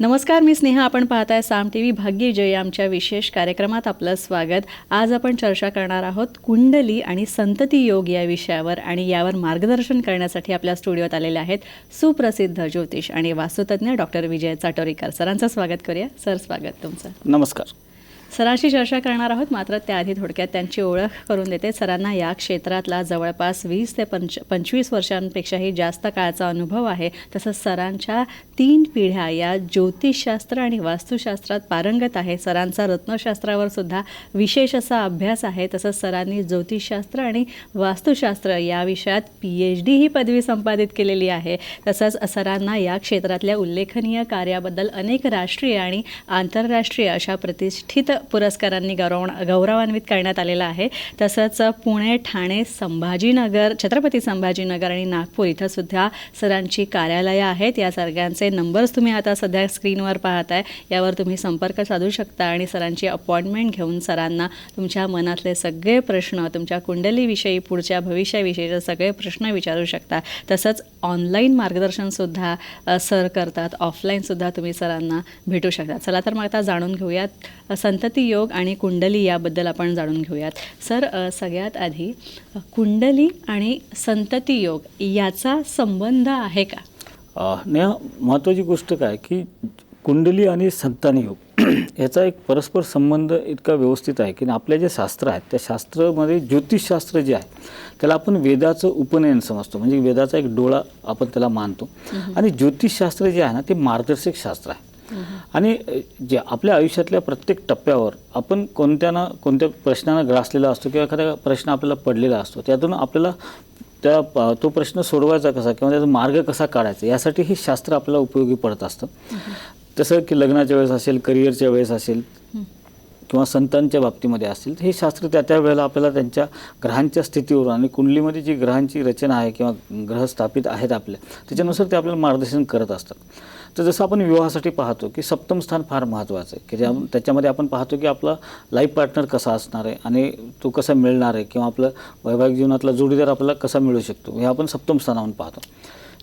नमस्कार मी स्नेहा. आपण पाहताय साम टी व्ही भाग्यजय आमच्या विशेष कार्यक्रमात आपलं स्वागत. आज आपण चर्चा करणार आहोत कुंडली आणि संतती योग या विषयावर आणि यावर मार्गदर्शन करण्यासाठी आपल्या स्टुडिओत आलेले आहेत सुप्रसिद्ध ज्योतिष आणि वास्तुतज्ञ डॉक्टर विजय चाटोरीकर. सरांचं स्वागत करूया. सर स्वागत तुमचं. नमस्कार. सरांशी चर्चा करणार आहोत. मात्र त्याआधी थोडक्यात त्यांची ओळख करून देते. सरांना या क्षेत्रातला जवळपास वीस ते पंच पंचवीस वर्षांपेक्षाही जास्त काळाचा अनुभव आहे. तसंच सरांच्या तीन पिढ्या या ज्योतिषशास्त्र आणि वास्तुशास्त्रात पारंगत आहे. सरांचा रत्नशास्त्रावर सुद्धा विशेष असा अभ्यास आहे. तसंच सरांनी ज्योतिषशास्त्र आणि वास्तुशास्त्र या विषयात पी एच डी ही पदवी संपादित केलेली आहे. तसंच सरांना या क्षेत्रातल्या उल्लेखनीय कार्याबद्दल अनेक राष्ट्रीय आणि आंतरराष्ट्रीय अशा प्रतिष्ठित पुरस्कारांनी गौरव गौरवान्वित करण्यात आलेला आहे. तसंच पुणे ठाणे संभाजीनगर छत्रपती संभाजीनगर आणि नागपूर इथं सुद्धा सरांची कार्यालयं आहेत. या सगळ्यांचे नंबर्स तुम्ही आता सध्या स्क्रीनवर पाहताय यावर तुम्ही संपर्क साधू शकता आणि सरांची अपॉइंटमेंट घेऊन सरांना तुमच्या मनातले सगळे प्रश्न तुमच्या कुंडलीविषयी पुढच्या भविष्याविषयीचे सगळे प्रश्न विचारू शकता. तसंच ऑनलाईन मार्गदर्शनसुद्धा सर करतात. ऑफलाईनसुद्धा तुम्ही सरांना भेटू शकता. चला तर मग आता जाणून घेऊयात. संतती योग आणि कुंडली याबद्दल आपण जाणून घेऊयात. सर सगळ्यात आधी कुंडली आणि संतती योग याचा संबंध आहे का? नेहा महत्त्वाची गोष्ट काय की कुंडली आणि संतानी योग याचा एक परस्पर संबंध इतका व्यवस्थित आहे की आपले जे शास्त्र आहेत त्या शास्त्रामध्ये ज्योतिषशास्त्र जे आहे त्याला आपण वेदाचं उपनयन समजतो. म्हणजे वेदाचा एक डोळा आपण त्याला मानतो. आणि ज्योतिषशास्त्र जे आहे ना ते मार्गदर्शक शास्त्र आहे. आणि जे आपल्या आयुष्यातल्या प्रत्येक टप्प्यावर आपण कोणत्या ना कोणत्या प्रश्नानं ग्रासलेला असतो किंवा एखादा प्रश्न आपल्याला पडलेला असतो त्यातून आपल्याला त्या तो प्रश्न सोडवायचा कसा किंवा त्याचा मार्ग कसा काढायचा यासाठी हे शास्त्र आपल्याला उपयोगी पडत असतं. तसं की लग्नाच्या वेळेस असेल करिअरच्या वेळेस असेल किंवा संतांच्या बाबतीमध्ये असतील तर हे शास्त्र त्या त्या वेळेला आपल्याला त्यांच्या ग्रहांच्या स्थितीवर आणि कुंडलीमध्ये जी ग्रहांची रचना आहे किंवा ग्रह स्थापित आहेत आपल्या त्याच्यानुसार ते आपल्याला मार्गदर्शन करत असतात. तर जसं आपण विवाहासाठी पाहतो की सप्तम स्थान फार महत्त्वाचं आहे की ज्या त्याच्यामध्ये आपण पाहतो की आपला लाईफ पार्टनर कसा असणार आहे आणि तो कसा मिळणार आहे किंवा आपलं वैवाहिक जीवनातला जोडीदार आपल्याला कसा मिळू शकतो हे आपण सप्तम स्थानावरून पाहतो.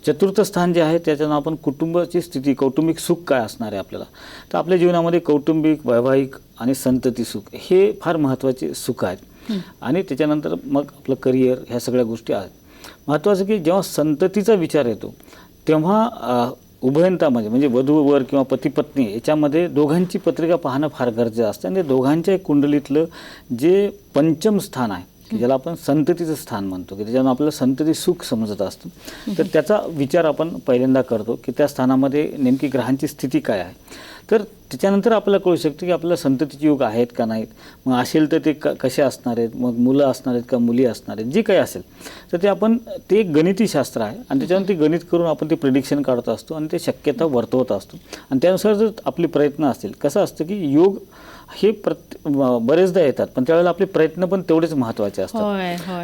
चतुर्थ स्थान जे आहे त्याच्यानं आपण कुटुंबाची स्थिती कौटुंबिक सुख काय असणार आहे आपल्याला? तर आपल्या जीवनामध्ये कौटुंबिक वैवाहिक आणि संतती सुख हे फार महत्त्वाचे सुख आहेत. आणि त्याच्यानंतर मग आपलं करिअर ह्या सगळ्या गोष्टी आहेत. महत्त्वाचं की जेव्हा संततीचा विचार येतो तेव्हा उभयंतामध्ये म्हणजे वधूवर किंवा पती पत्नी याच्यामध्ये दोघांची पत्रिका पाहणं फार गरजेचं असतं. आणि दोघांच्या कुंडलीतलं जे पंचम स्थान आहे की ज्याला आपण संततीचं स्थान म्हणतो की त्याच्यानं आपल्याला संतती सुख समजत असतं तर त्याचा विचार आपण पहिल्यांदा करतो की त्या स्थानामध्ये नेमकी ग्रहांची स्थिती काय आहे. तर त्याच्यानंतर आपल्याला कळू शकतं की आपल्याला संततीचे योग आहेत का नाहीत. मग असेल तर ते क कसे असणार आहेत? मग मुलं असणार आहेत का? मुली असणार आहेत? जे काही असेल. तर ते आपण ते एक गणिती शास्त्र आहे आणि त्याच्यावर ते गणित करून आपण ते प्रिडिक्शन काढत असतो आणि ते शक्यता वर्तवत असतो. आणि त्यानुसार जर आपले प्रयत्न असतील कसं असतं की योग हे प्रत्ये बरेचदा येतात. पण त्यावेळेला आपले प्रयत्न पण तेवढेच महत्त्वाचे असतात.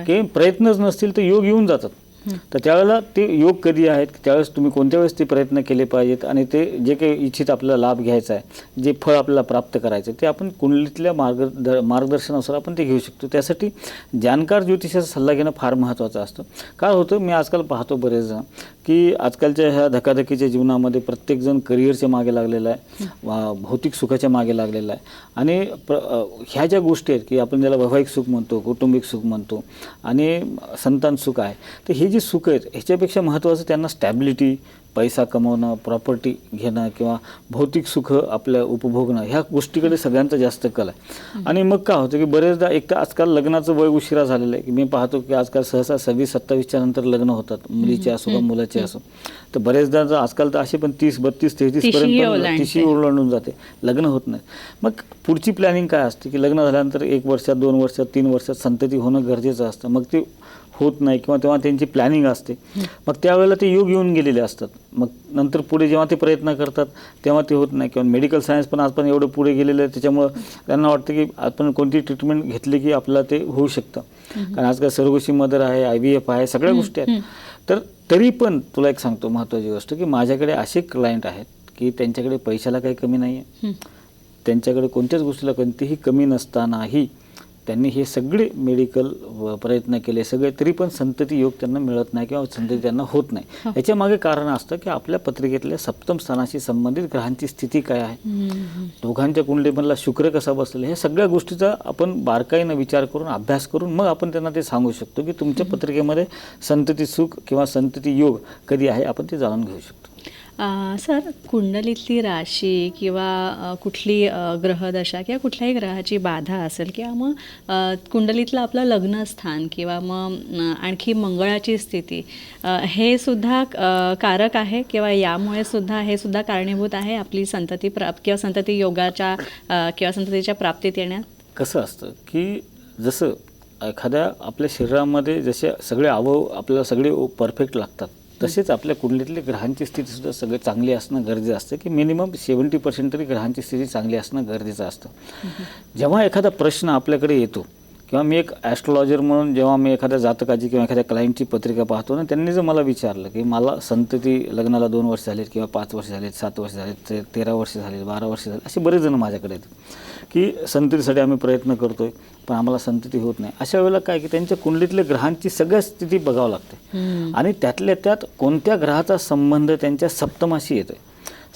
की प्रयत्नच नसतील तर योग येऊन जातात. तर त्यावेळेला ते योग कधी आहेत? त्यावेळेस तुम्ही कोणत्या वेळेस ते प्रयत्न केले पाहिजेत? आणि ते जे काही इच्छित आपल्याला लाभ घ्यायचा आहे जे फळ आपल्याला प्राप्त करायचं आहे ते आपण कुंडलीतल्या मार्ग द मार्गदर्शनानुसार आपण ते घेऊ शकतो. त्यासाठी जाणकार ज्योतिषाचा सल्ला घेणं फार महत्त्वाचं असतं. काय होतं? मी आजकाल पाहतो बरेच जण की आजकालच्या ह्या धकाधकीच्या जीवनामध्ये प्रत्येकजण करिअरच्या मागे लागलेला आहे. वा- भौतिक सुखाच्या मागे लागलेला आहे. आणि प्र ह्या ज्या गोष्टी आहेत की आपण ज्याला वैवाहिक सुख म्हणतो कौटुंबिक सुख म्हणतो आणि संतान सुख आहे तर हे जे सुख आहेत ह्याच्यापेक्षा महत्त्वाचं त्यांना स्टॅबिलिटी पैसा कमवणं प्रॉपर्टी घेणं किंवा भौतिक सुख आपल्या उपभोगणं ह्या गोष्टीकडे सगळ्यांचा जास्त कल आहे. आणि मग काय होतं की बरेचदा एक तर आजकाल लग्नाचं वय उशिरा झालेलं आहे की मी पाहतो की आजकाल सहसा सव्वीस सत्तावीसच्या नंतर लग्न होतात मुलीचे असो किंवा मुलाचे असो. तर बरेचदा जर आजकाल तर असे पण तीस बत्तीस तेहतीस तिशी पर्यंत ओलांडते. तिशी ओलांडून जाते लग्न होत नाही. मग पुढची प्लॅनिंग काय असते की लग्न झाल्यानंतर एक वर्षात दोन वर्षात तीन वर्षात संतती होणं गरजेचं असतं. मग ते होत नाही किंवा तेव्हा त्यांची प्लॅनिंग असते. मग त्यावेळेला ते योग येऊन गेलेले असतात. मग नंतर पुढे जेव्हा ते प्रयत्न करतात तेव्हा ते होत नाही किंवा मेडिकल सायन्स पण आज पण एवढं पुढे गेलेलं आहे. त्याच्यामुळं त्यांना वाटतं की आपण कोणती ट्रीटमेंट घेतली की आपल्याला ते होऊ शकतं. कारण आजकाल सर्वोशी मदर आहे आय व्ही एफ आहे सगळ्या गोष्टी आहेत. तर तरी पण तुला एक सांगतो महत्त्वाची गोष्ट की माझ्याकडे असे क्लायंट आहेत की त्यांच्याकडे पैशाला काही कमी नाही आहे त्यांच्याकडे कोणत्याच गोष्टीला कोणतीही कमी नसतानाही त्यांनी हे सगळे मेडिकल प्रयत्न केले. सगळे तरी पण संतती योग त्यांना मिळत नाही किंवा संतती त्यांना होत नाही. याच्या मागे कारण असतं की आपल्या पत्रिकेतल्या सप्तम स्थानाशी संबंधित ग्रहांची स्थिती काय आहे? दोघांच्या कुंडलीमधला शुक्र कसा बसलेला ह्या सगळ्या गोष्टीचा आपण बारकाईनं विचार करून अभ्यास करून मग आपण त्यांना ते सांगू शकतो की तुमच्या पत्रिकेमध्ये संतती सुख किंवा संतती योग कधी आहे? आपण ते जाणून घेऊ शकतो. सर कुंडलीतली राशी किंवा कुठली ग्रहदशा किंवा कुठल्याही ग्रहाची बाधा असेल किंवा मग कुंडलीतलं आपलं लग्नस्थान किंवा मग आणखी मंगळाची स्थिती हे सुद्धा कारक आहे किंवा यामुळे सुद्धा हे सुद्धा कारणीभूत आहे आपली संतती प्राप किंवा संतती योगाच्या किंवा संततीच्या प्राप्तीत येण्यात? कसं असतं की जसं एखाद्या आपल्या शरीरामध्ये जसे सगळे अवयव आपल्याला सगळे परफेक्ट लागतात तसेच आपल्या कुंडलीतली ग्रहांची स्थितीसुद्धा सगळे चांगली असणं गरजेचं असतं की मिनिमम सेवन्टी पर्सेंट तरी ग्रहांची स्थिती चांगली असणं गरजेचं असतं. जेव्हा एखादा प्रश्न आपल्याकडे येतो किंवा मी एक ॲस्ट्रॉलॉजर म्हणून जेव्हा मी एखाद्या जातकाची किंवा एखाद्या क्लायंटची पत्रिका पाहतो ना त्यांनी जर मला विचारलं की मला संतती लग्नाला दोन वर्ष झालीत किंवा पाच वर्ष झालीत सात वर्ष झालीत ते तेरा वर्ष झालीत बारा वर्ष झाली असे बरेच जण माझ्याकडे येतात की संततीसाठी आम्ही प्रयत्न करतोय पण आम्हाला संतती होत नाही. अशा वेळेला काय की त्यांच्या कुंडलीतल्या ग्रहांची सगळ्या स्थिती बघावं लागते. आणि त्यातल्या त्यात कोणत्या ग्रहाचा संबंध त्यांच्या सप्तमाशी येतोय?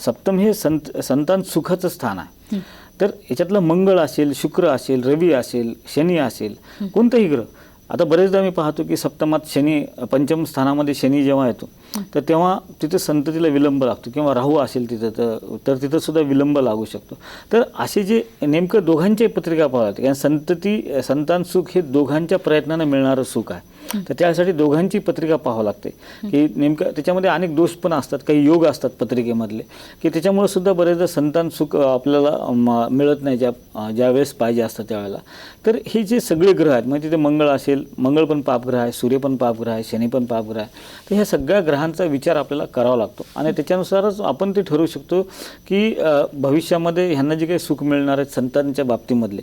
सप्तम हे संत संतान सुखाचं स्थान आहे. तर याच्यातलं मंगळ असेल शुक्र असेल रवी असेल शनी असेल कोणताही ग्रह. आता बरेचदा मी पाहतो की सप्तमात शनी पंचम स्थानामध्ये शनी जेव्हा येतो तर तेव्हा तिथं संततीला विलंब लागतो किंवा राहू असेल तिथं तर तर तिथं सुद्धा विलंब लागू शकतो. तर असे जे नेमकं दोघांच्या पत्रिका पाहाव्यात कारण संतती संतान सुख हे दोघांच्या प्रयत्नानं मिळणारं सुख आहे. तर त्यासाठी दोघांची पत्रिका पाहावं लागते. की नेमकं त्याच्यामध्ये अनेक दोष पण असतात काही योग असतात पत्रिकेमधले की त्याच्यामुळे सुद्धा बरेचदा संतान सुख आपल्याला म- मिळत नाही ज्या ज्या वेळेस पाहिजे असतं त्यावेळेला. तर हे जे सगळे ग्रह आहेत म्हणजे तिथे मंगळ असेल मंगळ पण पापग्रह आहे सूर्य पण पापग्रह आहे शनी पण पापग्रह आहे तर ह्या सगळ्या ग्रहांचा विचार आपल्याला करावा लागतो. आणि त्याच्यानुसारच आपण ते ठरवू शकतो की भविष्यामध्ये ह्यांना जे काही सुख मिळणार आहेत संतांच्या बाबतीमधले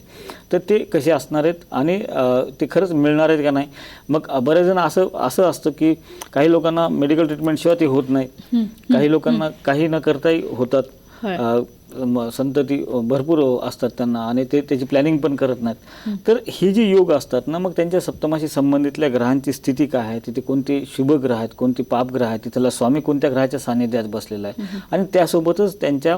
तर ते कसे असणार आहेत आणि ते खरंच मिळणार आहेत का नाही? मग बरेच जण असं असं असतं की काही लोकांना मेडिकल ट्रीटमेंटशिवाय ते होत नाही. काही लोकांना काही न करताही होतात. संतती भरपूर असतात त्यांना आणि ते त्याची प्लॅनिंग पण करत नाहीत. तर हे जे योग असतात ना मग त्यांच्या सप्तमाशी संबंधितल्या ग्रहांची स्थिती काय आहे? तिथे कोणते शुभ ग्रह आहेत कोणते पाप ग्रह आहेत? तिथला स्वामी कोणत्या ग्रहाच्या सानिध्यात बसलेला आहे? आणि त्यासोबतच त्यांच्या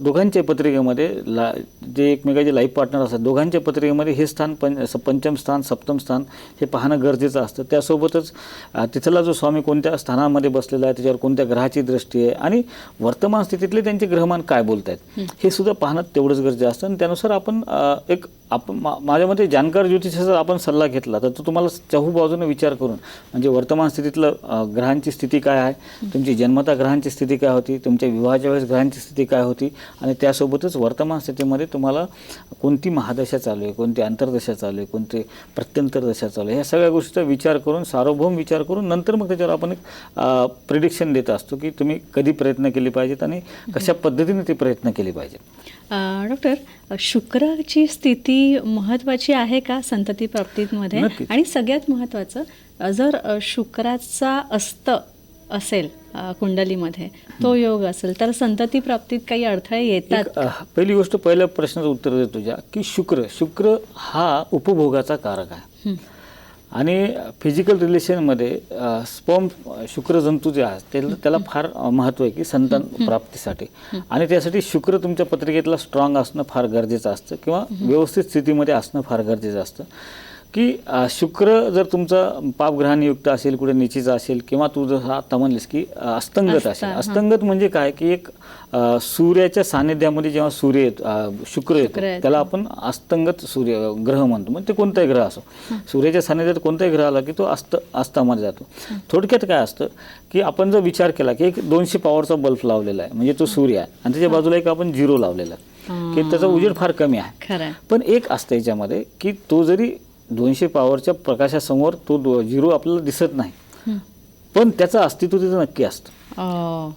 दोघांच्या पत्रिकेमध्ये ला जे एकमेकाचे लाईफ पार्टनर असतात दोघांच्या पत्रिकेमध्ये हे स्थान पं पंचम स्थान सप्तम स्थान हे पाहणं गरजेचं असतं. त्यासोबतच तिथला जो स्वामी कोणत्या स्थानामध्ये बसलेला आहे त्याच्यावर कोणत्या ग्रहाची दृष्टी आहे? आणि वर्तमान स्थितीतले त्यांचे ग्रहमान काय बोलत आहेत हे सुद्धा पाहणं तेवढंच गरजेचं असतं. आणि त्यानुसार आपण एक आपण मा- माझ्या मते जाणकार ज्योतिषाचा आपण सल्ला घेतला तर तो तुम्हाला चहू बाजूने विचार करून म्हणजे वर्तमान स्थितीतलं ग्रहांची स्थिती काय आहे? तुमची जन्मता ग्रहांची स्थिती काय होती? तुमच्या विवाहाच्या वेळेस ग्रहांची स्थिती काय होती? आणि त्यासोबतच वर्तमान स्थितीमध्ये तुम्हाला कोणती महादशा चालू आहे? कोणती अंतर्दशा चालू आहे? कोणती प्रत्यंतर दशा चालू आहे? ह्या सगळ्या गोष्टीचा विचार करून सार्वभौम विचार करून नंतर मग त्याच्यावर आपण एक प्रिडिक्शन देत असतो की तुम्ही कधी प्रयत्न केले पाहिजेत आणि कशा पद्धतीने ते प्रयत्न केले पाहिजेत डॉक्टर शुक्राची स्थिती महत्त्वाची आहे का संतती प्राप्तीमध्ये नक्कीच. आणि सगळ्यात महत्त्वाचं अ, जर अ, शुक्राचा अस्त असेल अ, कुंडलीमध्ये तो योग असेल तर संतती प्राप्तीत काही अडथळे येतात एक, पहिली गोष्ट पहिल्या प्रश्नाचं उत्तर देतो तुझ्या की शुक्र शुक्र हा उपभोगाचा कारक आहे हं. आणि फिजिकल रिलेशनमध्ये स्पर्म शुक्रजंतू जे आहेत त्याला त्याला फार महत्त्व आहे की संतान प्राप्तीसाठी. आणि त्यासाठी शुक्र तुमच्या पत्रिकेतला स्ट्रॉंग असणं फार गरजेचं असतं किंवा व्यवस्थित स्थितीमध्ये असणं फार गरजेचं असतं. की शुक्र जर तुमचा पापग्रहाने युक्त असेल कुठे निचीचा असेल किंवा तू जसं आता म्हणलीस की अस्तंगत असता, असेल. अस्तंगत म्हणजे काय? की एक सूर्याच्या सानिध्यामध्ये जेव्हा सूर्य येतो शुक्र येतो. त्याला आपण अस्तंगत सूर्य ग्रह म्हणतो. म्हणजे ते कोणताही ग्रह असो. सूर्याच्या सानिध्यात कोणताही ग्रह आला की तो अस्त अस्तामध्ये जातो. थोडक्यात काय असतं की आपण जर विचार केला की एक दोनशे पॉवरचा बल्ब लावलेला आहे म्हणजे तो सूर्य आहे आणि त्याच्या बाजूला एक आपण झिरो लावलेला आहे की त्याचा उजेड फार कमी आहे. पण एक असतं याच्यामध्ये की तो जरी दोनशे पॉवरच्या प्रकाशासमोर तो दो- झिरो आपल्याला दिसत नाही. हं. पण त्याचं अस्तित्व तिथं नक्की असतं.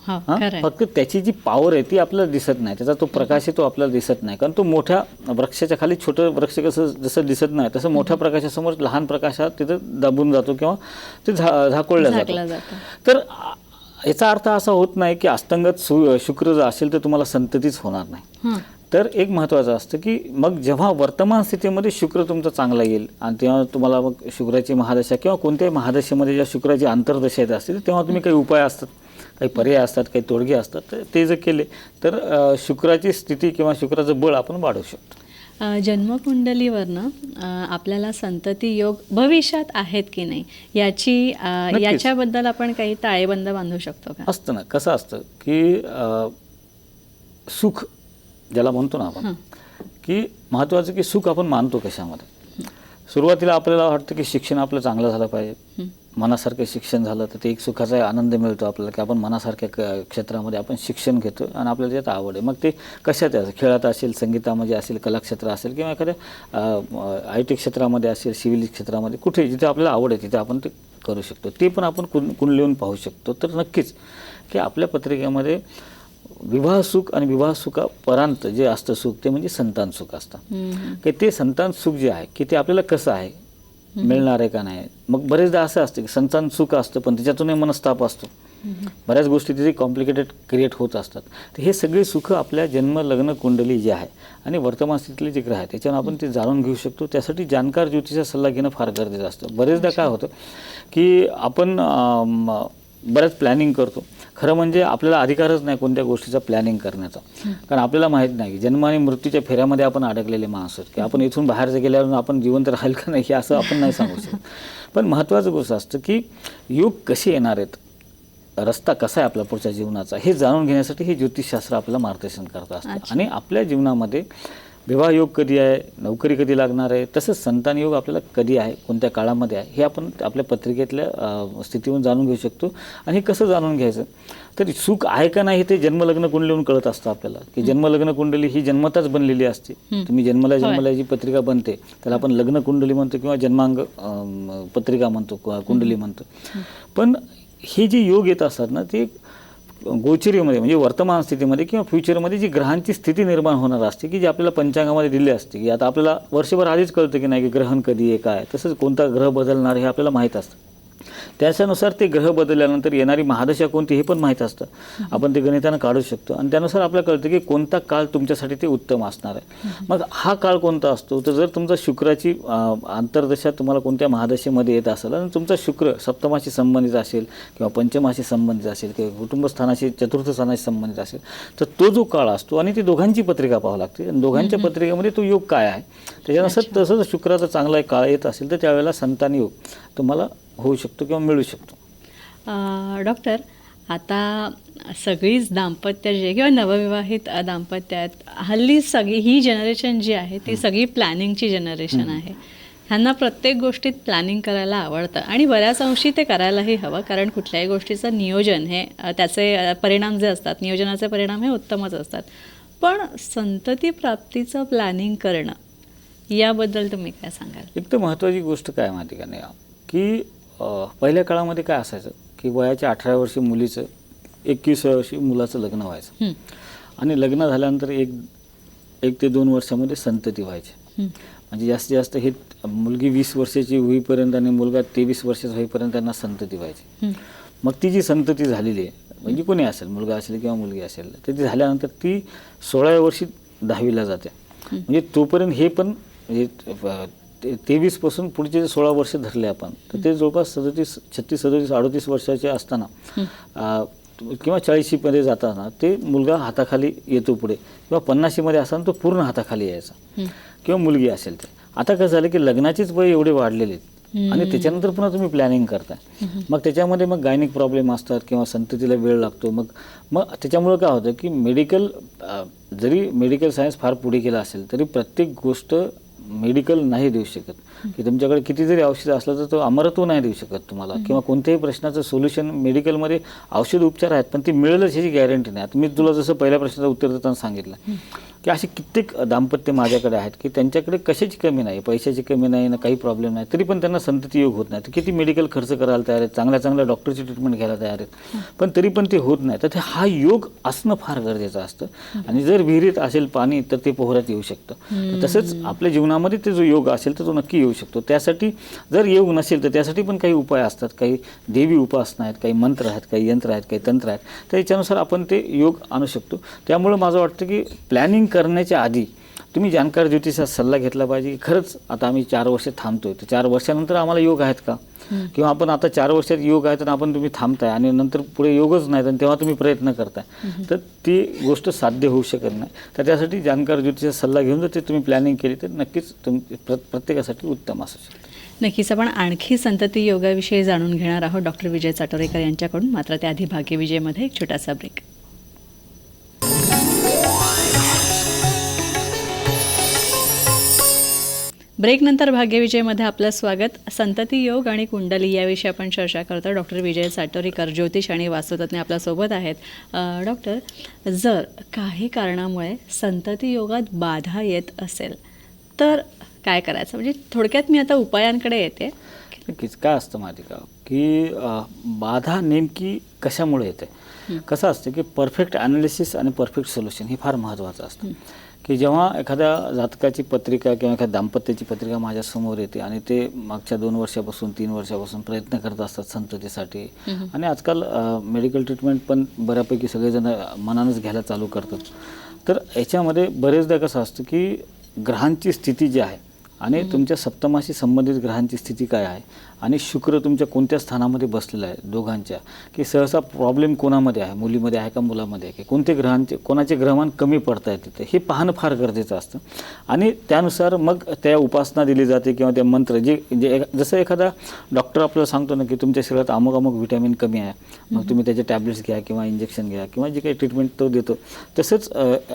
हा हा? फक्त त्याची जी पॉवर आहे ती आपल्याला दिसत नाही. त्याचा तो प्रकाश आहे तो आपल्याला दिसत नाही. कारण तो मोठ्या वृक्षाच्या खाली छोटं वृक्ष कसं जसं दिसत नाही तसं मोठ्या प्रकाशासमोर लहान प्रकाशात तिथं दाबून जातो किंवा ते झा झाकोळल्या जातो. तर याचा अर्थ असा होत नाही की अस्तंगत शुक्र जर असेल तर तुम्हाला संततीच होणार नाही. हं. तर एक महत्त्वाचं असतं की मग जेव्हा वर्तमान स्थितीमध्ये शुक्र तुमचा चांगला येईल आणि तेव्हा तुम्हाला मग शुक्राची महादशा किंवा कोणत्याही महादशेमध्ये ज्या शुक्राची आंतरदशा येत असतील तेव्हा तुम्ही काही उपाय असतात काही पर्याय असतात काही तोडगे असतात तर ते जर केले तर शुक्राची स्थिती किंवा शुक्राचं बळ आपण वाढवू शकतो जन्मकुंडलीवरनं आपल्याला संतती योग भविष्यात आहेत की नाही याची. याच्याबद्दल आपण काही ताळेबंद बांधू शकतो का असतं ना कसं असतं की सुख ज्याला म्हणतो ना आपण की महत्त्वाचं की सुख आपण मानतो कशामध्ये. सुरुवातीला आपल्याला वाटतं की शिक्षण आपलं चांगलं झालं पाहिजे. मनासारखं शिक्षण झालं तर ते एक सुखाचा आनंद मिळतो आपल्याला की आपण मनासारख्या क क्षेत्रामध्ये आपण शिक्षण घेतो आणि आपल्याला त्यात आवड आहे. मग ते कशात असेल खेळात असेल संगीतामध्ये असेल कलाक्षेत्र असेल किंवा एखाद्या आय टी क्षेत्रामध्ये असेल सिव्हिल क्षेत्रामध्ये कुठे जिथे आपल्याला आवड आहे तिथे आपण ते करू शकतो. ते पण आपण कुण कुंडलीहून पाहू शकतो. तर नक्कीच की आपल्या पत्रिकेमध्ये विवाह सुख आणि विवाह सुखापर्यंत जे असतं सुख ते म्हणजे संतान सुख असतं. की ते संतान सुख जे आहे की ते आपल्याला कसं आहे? मिळणार आहे का नाही? मग बरेचदा असं असतं की संतान सुख असतं पण त्याच्यातूनही मनस्ताप असतो. बऱ्याच गोष्टी तिथे कॉम्प्लिकेटेड क्रिएट होत असतात. तर हे सगळे सुख आपल्या जन्म लग्न कुंडली जे आहे आणि वर्तमान स्थितीतले जे ग्रह आहे त्याच्यावर आपण ते जाणून घेऊ शकतो. त्यासाठी जाणकार ज्योतिषा सल्ला घेणं फार गरजेचं असतं. बरेचदा काय होतं की आपण बऱ्याच प्लॅनिंग करतो. खरं म्हणजे आपल्याला अधिकारच नाही कोणत्या गोष्टीचा प्लॅनिंग करण्याचा. कारण आपल्याला माहीत नाही की जन्म आणि मृत्यूच्या फेऱ्यामध्ये आपण अडकलेले माणसं आहोत की आपण इथून बाहेर जर गेल्यावर आपण जिवंत राहील का नाही हे असं आपण नाही सांगू शकत. पण महत्त्वाचं गोष्ट असतं की योग कसे येणार आहेत? रस्ता कसा आहे आपला पुढच्या जीवनाचा? हे जाणून घेण्यासाठी हे ज्योतिषशास्त्र आपल्याला मार्गदर्शन करत असतं. आणि आपल्या जीवनामध्ये विवाह योग कधी आहे नोकरी कधी लागणार आहे तसंच संतान योग आपल्याला कधी आहे कोणत्या काळामध्ये आहे हे आपण आपल्या पत्रिकेतल्या स्थितीवरून जाणून घेऊ शकतो. आणि हे कसं जाणून घ्यायचं? तर सुख आहे का नाही हे ते जन्मलग्न कुंडलीहून कळत असतं आपल्याला. की जन्मलग्न कुंडली ही जन्मताच बनलेली असते. तुम्ही जन्मला. जन्मला जी पत्रिका बनते त्याला आपण लग्न कुंडली म्हणतो किंवा जन्मांग पत्रिका म्हणतो किंवा कुंडली म्हणतो. पण हे जे योग येत असतात ना ते गोचरीमध्ये म्हणजे वर्तमान स्थितीमध्ये किंवा फ्युचरमध्ये जी ग्रहांची स्थिती निर्माण होणार असते की जी आपल्याला पंचांगामध्ये दिली असते की आता आपल्याला वर्षभर आधीच कळतं की नाही की ग्रहण कधी आहे काय तसंच कोणता ग्रह बदलणार हे आपल्याला माहीत असतं. त्याच्यानुसार ते ग्रह बदलल्यानंतर येणारी महादशा कोणती हे पण माहीत असतं. आपण ते गणितानं काढू शकतो. आणि त्यानुसार आपल्याला कळतं की कोणता काळ तुमच्यासाठी ते उत्तम असणार आहे. मग हा काळ कोणता असतो? तर जर तुमचा शुक्राची आंतरदशा तुम्हाला कोणत्या महादशेमध्ये येत असेल आणि तुमचा शुक्र सप्तमाशी संबंधित असेल किंवा पंचमाशी संबंधित असेल किंवा कुटुंबस्थानाशी चतुर्थ स्थानाशी संबंधित असेल तर तो जो काळ असतो आणि ती दोघांची पत्रिका पाहावी लागते. आणि दोघांच्या पत्रिकेमध्ये तो योग काय आहे? त्याच्यानुसार तसंच शुक्राचा चांगला एक काळ येत असेल तर त्यावेळेला संतान योग. तुम्हाला होऊ शकतो किंवा मिळू शकतो. डॉक्टर आता सगळीच दाम्पत्य जे किंवा नवविवाहित अ, दाम्पत्य आहेत हल्ली सगळी ही जनरेशन जी आहे ती सगळी प्लॅनिंगची जनरेशन आहे. ह्यांना प्रत्येक गोष्टीत प्लॅनिंग करायला आवडतं. आणि बऱ्याच अंशी ते करायलाही हवं कारण कुठल्याही गोष्टीचं नियोजन हे त्याचे परिणाम जे असतात नियोजनाचे परिणाम हे उत्तमच असतात. पण संतती प्राप्तीचं प्लॅनिंग करणं याबद्दल तुम्ही काय सांगाल? एक तर महत्त्वाची गोष्ट काय माहिती का नाही? की पहिल्या काळामध्ये काय असायचं की वयाच्या अठरा वर्षी मुलीचं एकवीसव्या वर्षी मुलाचं लग्न व्हायचं. आणि लग्न झाल्यानंतर एक एक ते दोन वर्षामध्ये संतती व्हायची. म्हणजे जास्तीत जास्त हे मुलगी वीस वर्षाची होईपर्यंत आणि मुलगा तेवीस वर्षाचा होईपर्यंत त्यांना संतती व्हायची. मग ती जी संतती झालेली आहे म्हणजे कोणी असेल मुलगा असेल किंवा मुलगी असेल तर ती झाल्यानंतर ती सोळाव्या वर्षी दहावीला जाते. म्हणजे तोपर्यंत हे पण म्हणजे ते- तेवीसपासून पुढचे जे सोळा वर्ष धरले आपण तर ते जवळपास सदतीस छत्तीस सदतीस अडतीस वर्षाचे असताना किंवा चाळीशीमध्ये जाताना ते मुलगा हाताखाली येतो पुढे किंवा पन्नाशीमध्ये असताना तो पूर्ण हाताखाली यायचा. किंवा मुलगी असेल ते. आता कसं झालं की लग्नाचेच वय एवढे वाढलेले आहेत आणि त्याच्यानंतर पुन्हा तुम्ही प्लॅनिंग करताय. मग त्याच्यामध्ये मग गायनिक प्रॉब्लेम असतात किंवा संततीला वेळ लागतो मग मग त्याच्यामुळं काय होतं की मेडिकल जरी मेडिकल सायन्स फार पुढे गेला असेल तरी प्रत्येक गोष्ट मेडिकल नाही देऊ शकत. की तुमच्याकडे किती जरी औषध असलं तर तो अमरत्व नाही देऊ शकत तुम्हाला. किंवा कोणत्याही प्रश्नाचं सोल्युशन मेडिकलमध्ये औषध उपचार आहेत पण ते मिळेलच ह्याची गॅरंटी नाही. आता मी तुला जसं पहिल्या प्रश्नाचं उत्तर देताना सांगितलं. की असे कित्येक दाम्पत्य माझ्याकडे आहेत की त्यांच्याकडे कशाची कमी नाही पैशाची कमी नाही ना काही प्रॉब्लेम नाही. तरी पण त्यांना संतती योग होत नाही. तर किती मेडिकल खर्च करायला तयार आहेत चांगल्या चांगल्या डॉक्टरची ट्रीटमेंट घ्यायला तयार आहेत. पण तरी पण ते होत नाही. तर ते हा योग असणं फार गरजेचं असतं. आणि जर विहिरीत असेल पाणी तर ते पोहऱ्यात येऊ शकतं. तसंच आपल्या जीवनामध्ये ते जो योग असेल तर तो नक्की येऊ शकतो. त्यासाठी जर योग नसेल तर त्यासाठी पण काही उपाय असतात. काही देवी उपासना आहेत काही मंत्र आहेत काही यंत्र आहेत काही तंत्र आहेत. तर याच्यानुसार आपण ते योग आणू शकतो. त्यामुळं माझं वाटतं की प्लॅनिंग करण्याच्या आधी तुम्ही जाणकार ज्योतिषाचा सल्ला घेतला पाहिजे. की खरंच आता आम्ही चार वर्ष थांबतोय. तर चार वर्षानंतर आम्हाला योग आहेत का? किंवा आपण आता चार वर्षात योग आहेत आणि आपण तुम्ही थांबताय आणि नंतर पुढे योगच नाहीत आणि तेव्हा तुम्ही प्रयत्न करताय. तर ती गोष्ट साध्य होऊ शकत नाही. तर त्यासाठी जाणकार ज्योतिषाचा सल्ला घेऊन जर ते तुम्ही प्लॅनिंग केली तर नक्कीच तुम प्र प्रत्येकासाठी उत्तम असू शकते. नक्कीच. आपण आणखी संतती योगाविषयी जाणून घेणार आहोत. डॉक्टर विजय चाटोरेकर यांच्याकडून. मात्र त्याआधी भाग्यविजयमध्ये एक छोटासा ब्रेक ब्रेकनंतर भाग्यविजयमध्ये आपलं स्वागत. संतती योग आणि कुंडली याविषयी आपण चर्चा करतो डॉक्टर विजय साटोरीकर ज्योतिष आणि वास्तुतज्ञ आपल्यासोबत आहेत. डॉक्टर जर काही कारणामुळे संतती योगात बाधा येत असेल तर काय करायचं? म्हणजे थोडक्यात मी आता उपायांकडे येते. नक्कीच. काय असतं माहिती का? की बाधा नेमकी कशामुळे येते? कसं असतं की परफेक्ट ॲनालिसिस आणि परफेक्ट सोल्युशन हे फार महत्त्वाचं असतं. की जेव्हा एखाद्या जातकाची पत्रिका किंवा एखाद्या दाम्पत्याची पत्रिका माझ्यासमोर येते आणि ते मागच्या दोन वर्षापासून तीन वर्षापासून प्रयत्न करत असतात संततीसाठी. आणि आजकाल मेडिकल ट्रीटमेंट पण बऱ्यापैकी सगळेजण मनानंच घ्यायला चालू करतात. तर याच्यामध्ये बरेचदा कसं असतं की ग्रहांची स्थिती जी आहे आणि तुमच्या सप्तमाशी संबंधित ग्रहांची स्थिती काय आहे? आणि शुक्र तुमच्या कोणत्या स्थानामध्ये बसलेला आहे दोघांच्या? की सहसा प्रॉब्लेम कोणामध्ये आहे? मुलीमध्ये आहे का मुलामध्ये आहे? की कोणते ग्रहांचे कोणाचे ग्रहमान कमी पडता येते तिथे? हे पाहणं फार गरजेचं असतं. आणि त्यानुसार मग त्या उपासना दिली जाते किंवा ते मंत्र जे जे जसं एखादा डॉक्टर आपल्याला सांगतो ना की तुमच्या शरीरात अमुक अमुक व्हिटॅमिन कमी आहे. मग तुम्ही त्याचे टॅब्लेट्स घ्या किंवा इंजेक्शन घ्या किंवा जे काही ट्रीटमेंट तो देतो. तसंच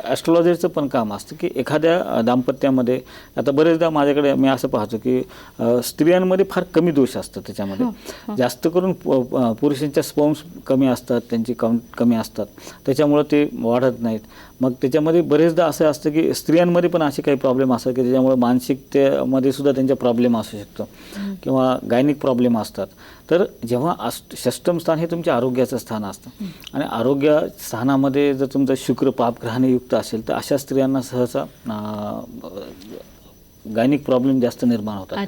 ॲस्ट्रॉलॉजरचं पण काम असतं की एखाद्या दाम्पत्यामध्ये आता बरेचदा माझ्याकडे मी असं पाहतो की स्त्रियांमध्ये फार कमी दोष असतात त्याच्यामध्ये. जास्त करून पुरुषांच्या स्पॉम्स कमी असतात त्यांची काउंट कमी असतात. त्याच्यामुळं ते वाढत नाहीत. मग त्याच्यामध्ये बरेचदा असं असतं की स्त्रियांमध्ये पण असे काही प्रॉब्लेम असतात की त्याच्यामुळे मानसिकतेमध्ये सुद्धा त्यांचा प्रॉब्लेम असू शकतो. किंवा गायनिक प्रॉब्लेम असतात. तर जेव्हा अष्ट षष्टम स्थान हे तुमच्या आरोग्याचं स्थान असतं. आणि आरोग्य स्थानामध्ये जर तुमचं शुक्र पापग्रहाने युक्त असेल तर अशा स्त्रियांना सहसा गायनिक प्रॉब्लेम जास्त निर्माण होतात.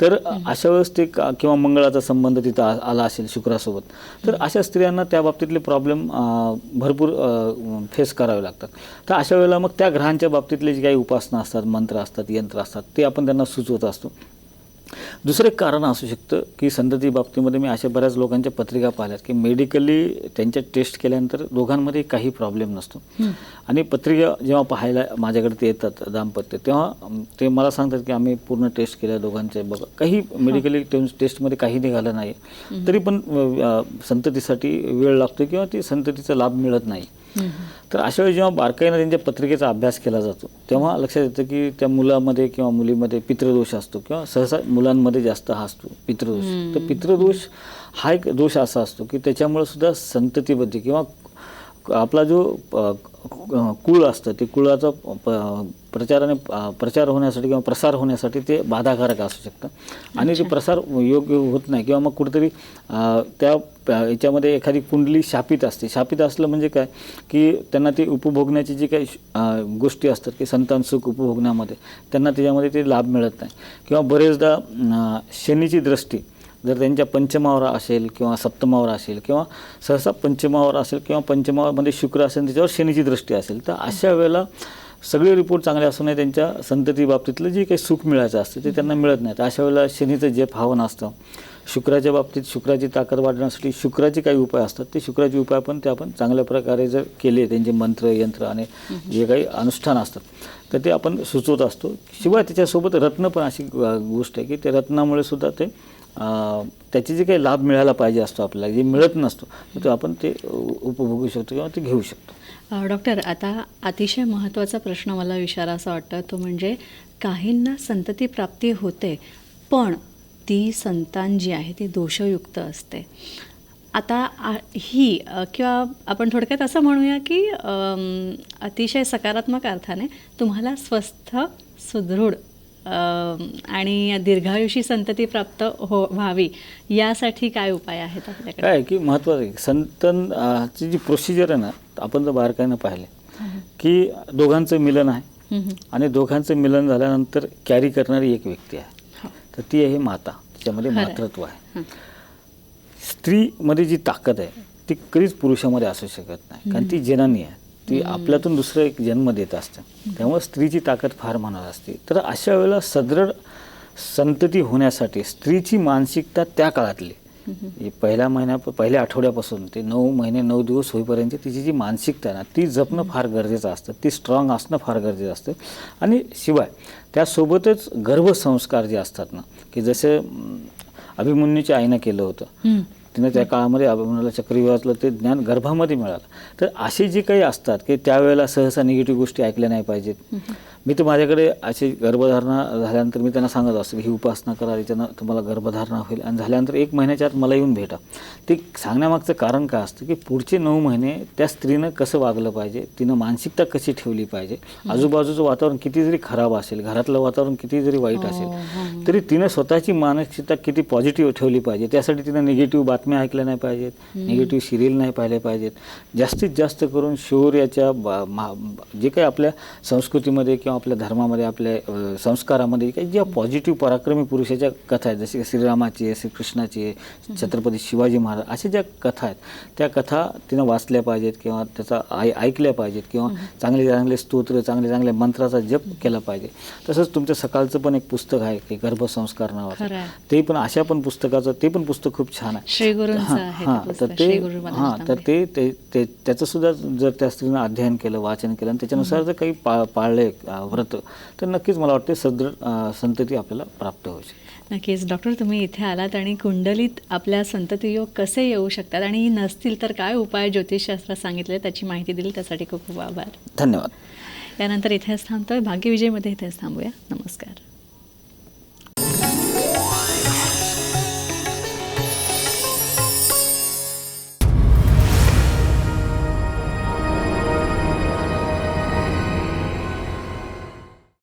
तर अशा वेळेस ते किंवा मंगळाचा संबंध तिथं आला असेल शुक्रासोबत तर अशा स्त्रियांना त्या बाबतीतले प्रॉब्लेम भरपूर फेस करावे लागतात. तर अशा वेळेला मग त्या ग्रहांच्या बाबतीतले जे काही उपासना असतात मंत्र असतात यंत्र असतात ते आपण त्यांना सुचवत असतो. दुसरं एक कारण असू शकतं की संतती बाबतीमध्ये मी अशा बऱ्याच लोकांच्या पत्रिका पाहिल्यात की मेडिकली त्यांच्या टेस्ट केल्यानंतर दोघांमध्ये काही प्रॉब्लेम नसतो. आणि पत्रिका जेव्हा पाहायला माझ्याकडे ते येतात दाम्पत्य तेव्हा ते मला सांगतात की आम्ही पूर्ण टेस्ट केल्या दोघांचे. बघा काही मेडिकली टेस्टमध्ये काही निघालं नाही. तरी पण संततीसाठी वेळ लागतो किंवा ती संततीचा लाभ मिळत नाही. तर अशा वेळी जेव्हा बारकाईनं त्यांच्या पत्रिकेचा अभ्यास केला जातो तेव्हा लक्षात येतं की त्या मुलामध्ये किंवा मुलीमध्ये पितृदोष असतो किंवा सहसा मुलांमध्ये जास्त हा असतो पितृदोष. तर पितृदोष हा एक दोष असा असतो की त्याच्यामुळे सुद्धा संततीमध्ये किंवा आपला जो कुळ असतं ते कुळाचा प- प्रचाराने प्रचार होण्यासाठी किंवा प्रसार होण्यासाठी ते बाधाकारक असू शकतं. आणि ते प्रसार योग्य होत नाही किंवा मग कुठेतरी त्या याच्यामध्ये एखादी कुंडली शापित असते. शापित असलं म्हणजे काय? की त्यांना ते उपभोगण्याची जी काही गोष्टी असतात की संतान सुख उपभोगण्यामध्ये त्यांना त्याच्यामध्ये ते लाभ मिळत नाही. किंवा बरेचदा शनीची दृष्टी जर त्यांच्या पंचमावर असेल किंवा सप्तमावर असेल किंवा सहसा पंचमावर असेल किंवा पंचमावरमध्ये शुक्र असेल त्याच्यावर शनीची दृष्टी असेल तर अशा वेळेला सगळे रिपोर्ट चांगले असूनही त्यांच्या संतती बाबतीतलं जे काही सुख मिळायचं असतं ते त्यांना मिळत नाही तर अशा वेळेला शनीचं जे भावन असतं शुक्राच्या बाबतीत शुक्राची ताकद वाढवण्यासाठी शुक्राचे काही उपाय असतात ते शुक्राचे उपाय पण ते आपण चांगल्या प्रकारे जर केले त्यांचे मंत्र यंत्र आणि जे काही अनुष्ठान असतात तर ते आपण सुचवत असतो. शिवाय त्याच्यासोबत रत्न पण अशी गोष्ट आहे की ते रत्नामुळे सुद्धा ते त्याचे जे काही लाभ मिळायला पाहिजे असतो आपल्याला जे मिळत नसतो तर तो आपण ते उपभोगू शकतो किंवा ते घेऊ शकतो. डॉक्टर आता अतिशय महत्त्वाचा प्रश्न मला विचारासा वाटतं तो म्हणजे काहींना संतती प्राप्ती होते पण ती संतान जी आहे ती दोषयुक्त असते. आता ही किंवा आपण थोडक्यात असं म्हणूया की अतिशय सकारात्मक अर्थाने तुम्हाला स्वस्थ सुदृढ आणि दीर्घायुषी संतती प्राप्त हो व्हावी यासाठी काय उपाय आहेत आपल्याकडे काय की महत्त्वाचं आहे संतन अ, ची जी प्रोसिजर आहे ना आपण जर बारकाईनं पाहिले की दोघांचं मिलन आहे. आणि दोघांचं मिलन झाल्यानंतर कॅरी करणारी एक व्यक्ती आहे हो. तर ती आहे माता तिच्यामध्ये आहे. मातृत्व आहे. स्त्रीमध्ये जी ताकद आहे ती कधीच पुरुषामध्ये असू शकत नाही कारण ती जननी आहे ती आपल्यातून दुसरं एक जन्म देत असते. त्यामुळे स्त्रीची ताकद फार मनात असते. तर अशा वेळेला सदृढ संतती होण्यासाठी स्त्रीची मानसिकता त्या काळातली. पहिल्या महिन्या पहिल्या आठवड्यापासून ते नऊ महिने नऊ दिवस होईपर्यंत तिची जी मानसिकता ना ती जपणं फार गरजेचं असतं. ती स्ट्रॉंग असणं फार गरजेचं असतं. आणि शिवाय त्यासोबतच गर्भसंस्कार जे असतात ना की जसे अभिमन्यूच्या आईनं केलं होतं. तिनं त्या काळामध्ये अभिमानाला चक्रीवातलं ते ज्ञान गर्भामध्ये मिळालं. तर असे जे काही असतात की त्यावेळेला सहसा निगेटिव्ह गोष्टी ऐकल्या नाही पाहिजेत. मी तर माझ्याकडे अशी गर्भधारणा झाल्यानंतर मी त्यांना सांगत असतो की ही उपासना करा त्याच्यानं तुम्हाला गर्भधारणा होईल. आणि झाल्यानंतर एक महिन्याच्या आत मला येऊन भेटा. ते सांगण्यामागचं कारण काय असतं की पुढचे नऊ महिने त्या स्त्रीनं कसं वागलं पाहिजे तिनं मानसिकता कशी ठेवली पाहिजे आजूबाजूचं वातावरण किती जरी खराब असेल घरातलं वातावरण किती जरी वाईट हो, असेल तरी तिनं स्वतःची मानसिकता किती पॉझिटिव्ह ठेवली पाहिजे त्यासाठी तिनं निगेटिव्ह बातम्या ऐकल्या नाही पाहिजेत निगेटिव्ह सिरियल नाही पाहिले पाहिजेत. जास्तीत जास्त करून शौर्याच्या बा- मा- जे काही आपल्या संस्कृतीमध्ये किंवा आपल्या धर्मामध्ये आपल्या संस्कारामध्ये काही ज्या पॉझिटिव्ह पराक्रमी पुरुषाच्या कथा आहेत जसे की श्रीरामाची आहे श्रीकृष्णाची आहे छत्रपती शिवाजी महाराज अशा ज्या कथा आहेत त्या कथा तिनं वाचल्या पाहिजेत किंवा त्याचा ऐ ऐकल्या पाहिजेत किंवा चांगले चांगले स्तोत्र चांगले चांगले मंत्राचा जप केला पाहिजे. तसंच तुमचं सकाळचं पण एक पुस्तक आहे की गर्भसंस्कार नावाचं. ते पण अशा पण पुस्तकाचं ते पण पुस्तक खूप छान आहे. हां, हां, तर ते हां तर. ते त्याचं सुद्धा जर त्या स्त्रीनं अध्ययन केलं वाचन केलं आणि त्याच्यानुसार जर काही पा पाळले व्रत तर नक्कीच मला वाटते सदृढ संतती आपल्याला प्राप्त होऊ शकते नक्कीच. डॉक्टर तुम्ही इथे आलात आणि कुंडलीत आपल्या संततियोग कसे येऊ शकतात आणि नसतील तर काय उपाय ज्योतिषशास्त्रात सांगितले त्याची माहिती दिली. त्यासाठी खूप खूप आभार. धन्यवाद. यानंतर इथेच थांबतोय. भाग्यविजयमध्ये इथेच थांबूया. नमस्कार.